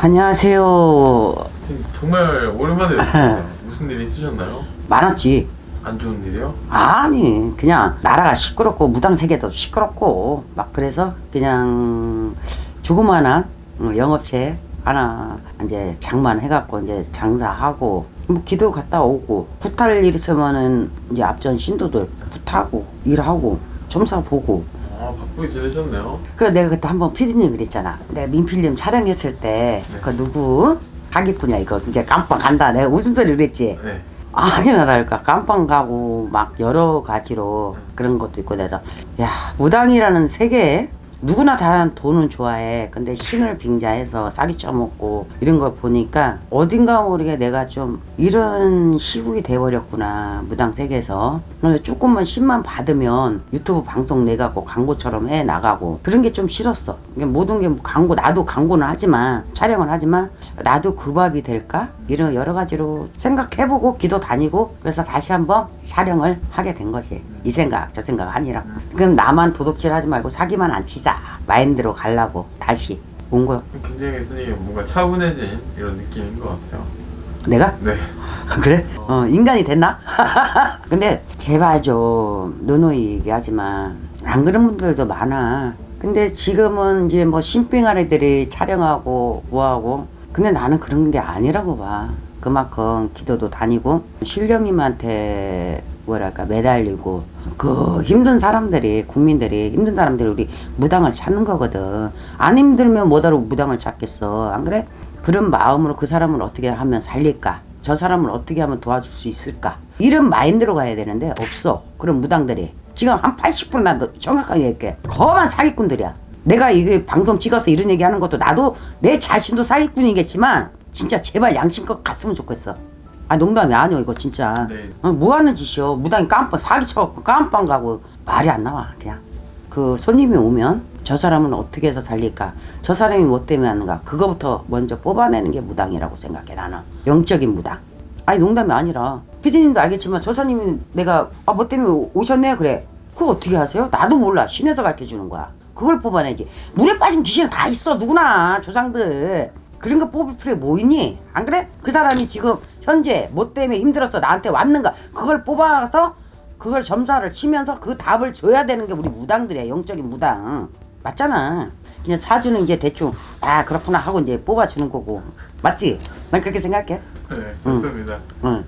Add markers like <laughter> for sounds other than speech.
안녕하세요. 정말 오랜만에 <laughs> 뵙습니다. 무슨 일 있으셨나요? 많았지. 안 좋은 일이요? 아니, 그냥 나라가 시끄럽고 무당 세계도 시끄럽고 막 그래서 그냥 조그만한 어, 영업체 하나 이제 장만 해갖고 이제 장사하고 뭐 기도 갔다 오고 구탈 일 있으면은 이제 앞전 신도들 구타고 일하고 점사 보고 아 바쁘게 지내셨네요. 그 내가 그때 한번 피디님 그랬잖아. 내가 민필님 촬영했을 때 그 누구 하기꾼이야 이거 이게 깜빡 간다. 내가 무슨 소리 그랬지. 네. 아니나 다를까 깜빵 가고 막 여러 가지로 그런 것도 있고 그래서 야 무당이라는 세계에 누구나 다 돈은 좋아해. 근데 신을 빙자해서 싸기 쳐먹고 이런 걸 보니까 어딘가 모르게 내가 좀 이런 시국이 돼버렸구나 무당 세계에서. 조금만 신만 받으면 유튜브 방송 내가고 광고처럼 해 나가고. 그런 게 좀 싫었어. 모든 게 광고 나도 광고는 하지만 촬영을 하지만 나도 그 밥이 될까? 이런 여러 가지로 생각해보고 기도 다니고 그래서 다시 한번 촬영을 하게 된 거지 이 생각 저 생각 아니라 그럼 나만 도둑질 하지 말고 사기만 안 치자 마인드로 가려고 다시 온 거야 굉장히 스님 뭔가 차분해진 이런 느낌인 것 같아요. 내가 네. <laughs> 그래? 어, 인간이 됐나? <laughs> 근데 제발 좀 누누이 얘기하지만 안 그런 분들도 많아. 근데 지금은 이제 뭐 신빙아리들이 촬영하고 뭐하고 근데 나는 그런 게 아니라고 봐. 그만큼 기도도 다니고 신령님한테 뭐랄까 매달리고 그 힘든 사람들이 국민들이 힘든 사람들이 우리 무당을 찾는 거거든. 안 힘들면 뭐다로 무당을 찾겠어. 안 그래? 그런 마음으로 그 사람을 어떻게 하면 살릴까? 저 사람을 어떻게 하면 도와줄 수 있을까? 이런 마인드로 가야 되는데 없어. 그런 무당들이. 지금 한 80%나 정확하게 얘기해. 거만 사기꾼들이야. 내가 이게 방송 찍어서 이런 얘기 하는 것도 나도 내 자신도 사기꾼이겠지만 진짜 제발 양심껏 갔으면 좋겠어. 아 농담이 아니야 이거 진짜. 네. 어, 뭐 하는 짓이요? 무당이 깜빵 사기 쳐갖고 깜빵 가고 말이 안 나와 그냥. 그 손님이 오면 저 사람은 어떻게 해서 살릴까? 저 사람이 뭐 때문에 하는가? 그거부터 먼저 뽑아내는 게 무당이라고 생각해 나는. 영적인 무당. 아니 농담이 아니라 피디님도 알겠지만 저 사람이 내가 아 뭐 때문에 오셨네 그래. 그거 어떻게 하세요? 나도 몰라. 신에서 가르쳐 주는 거야. 그걸 뽑아내지. 물에 빠진 귀신은 다 있어 누구나 조상들. 그런 거 뽑을 필요 뭐 있니? 안 그래? 그 사람이 지금 현재 뭐 때문에 힘들어서 나한테 왔는가? 그걸 뽑아서 그걸 점사를 치면서 그 답을 줘야 되는 게 우리 무당들이야 영적인 무당 맞잖아 그냥 사주는 이제 대충 아 그렇구나 하고 이제 뽑아주는 거고 맞지? 난 그렇게 생각해 네, 좋습니다. 응